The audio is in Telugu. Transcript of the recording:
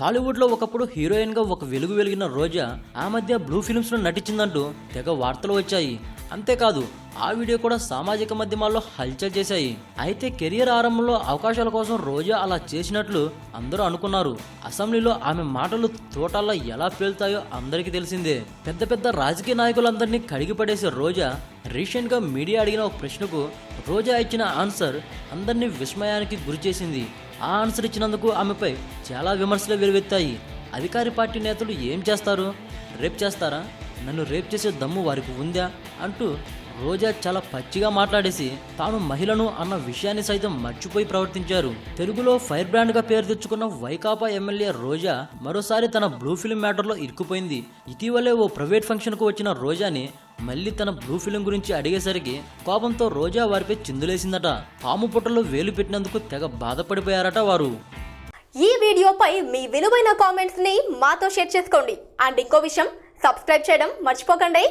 టాలీవుడ్లో ఒకప్పుడు హీరోయిన్గా ఒక వెలుగు వెలిగిన రోజా ఆ మధ్య బ్లూ ఫిలిమ్స్లో నటించిందంటూ తెగ వార్తలు వచ్చాయి. అంతేకాదు ఆ వీడియో కూడా సామాజిక మాధ్యమాల్లో హల్చల్ చేశాయి. అయితే కెరియర్ ఆరంభంలో అవకాశాల కోసం రోజా అలా చేసినట్లు అందరూ అనుకున్నారు. అసెంబ్లీలో ఆమె మాటలు తోటల్లో ఎలా పేలుతాయో అందరికీ తెలిసిందే. పెద్ద పెద్ద రాజకీయ నాయకులందరినీ కడిగిపడేసే రోజా రీసెంట్గా మీడియా అడిగిన ఒక ప్రశ్నకు రోజా ఇచ్చిన ఆన్సర్ అందరినీ విస్మయానికి గురిచేసింది ఆ ఆన్సర్ ఇచ్చినందుకు ఆమెపై చాలా విమర్శలు వెలువెత్తాయి. అధికారి పార్టీ నేతలు ఏం చేస్తారు? రేప్ చేస్తారా? నన్ను రేప్ చేసే దమ్ము వారికి ఉందా? అంటూ రోజా చాలా పచ్చిగా మాట్లాడేసి తాను మహిళను అన్న విషయాన్ని సైతం మర్చిపోయి ప్రవర్తించారు. తెలుగులో ఫైర్ బ్రాండ్గా పేరు తెచ్చుకున్న వైకాపా ఎమ్మెల్యే రోజా మరోసారి తన బ్లూ ఫిల్మ్ మ్యాటర్లో ఇరుక్కుపోయింది. ఇటీవలే ఓ ప్రైవేట్ ఫంక్షన్కు వచ్చిన రోజాని మళ్ళీ తన బ్లూ ఫిలిం గురించి అడిగేసరికి కోపంతో రోజా వారిపై చిందులేసిందట. పాము పుట్టలో వేలు పెట్టినందుకు తెగ బాధపడిపోయారట వారు. ఈ వీడియోపై మీ విలువైన కామెంట్స్ని మాతో షేర్ చేసుకోండి. అండ్ ఇంకో విషయం సబ్స్క్రైబ్ చేయడం మర్చిపోకండి.